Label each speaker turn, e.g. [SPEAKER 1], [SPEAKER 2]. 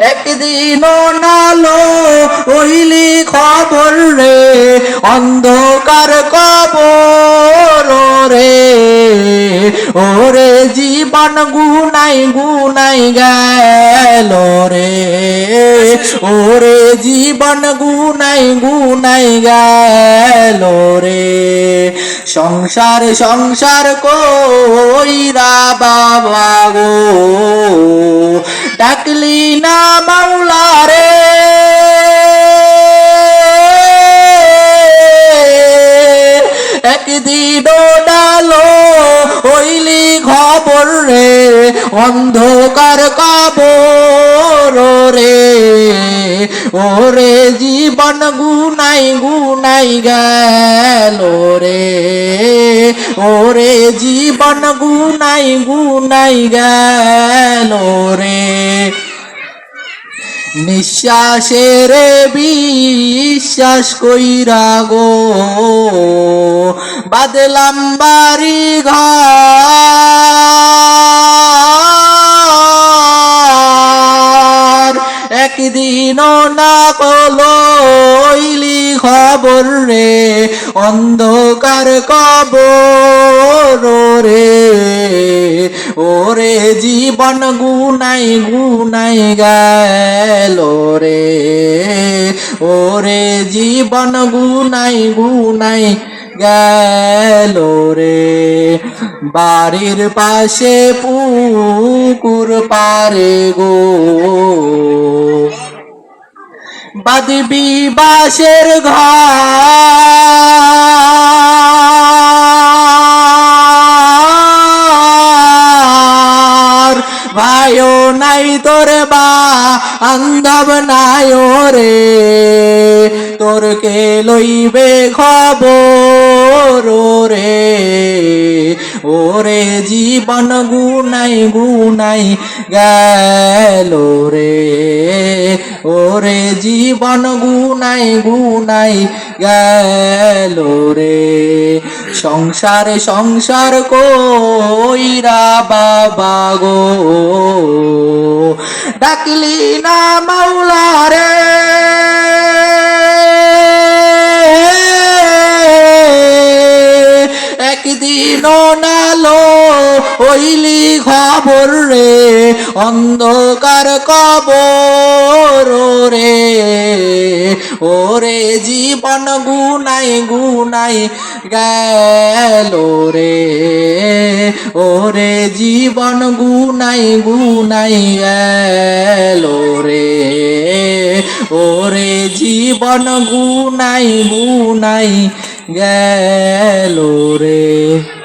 [SPEAKER 1] একদিন নালো ওইলি খবর রে অন্ধকার কবর। রে, ওরে জীবন গুনাই গুনাই গেল রে। ওরে জীবন গুনাই গুনাই গেল রে। সংসার সংসার কইরা বাবা গো, ডাকলি না মাওলা রে। একদিন রে অন্ধকার কবর রে। ওরে জীবন গুনাই গুনাই গেল রে। ওরে জীবন গুনাই গুনাই গেল রে। নিঃশ্বাসের বিশ্বাস কইরা গো। বাদলাম বাড়ি ঘর একদিন না কলইলি খবর রে, অন্ধকার কবর রে। ওরে জীবন গুনাই গুনাই গেল রে। ওরে জীবন গুনাই গুনাই গেল রে। বাড়ির পাশে পুকুর পারে গো। বাদবি বাসের ঘর। ভাইও নাই তোর বা আন্দব নাই রে তোর কে লইবে খবর রে ওরে জীবন গুনাই গুনাই গেল রে। ওরে জীবন গুনাই গুনাই গেল রে। সংসার সংসার কইরা বাবা গো। ডাকলি না মাওলা রে ওইলি খবর রে, অন্ধকার কবর রে। ওরে জীবন গুনাই গুনাই গেল রে। ওরে জীবন গুনাই গুনাই গেল রে। ওরে জীবন গুনাই গুনাই গেল রে।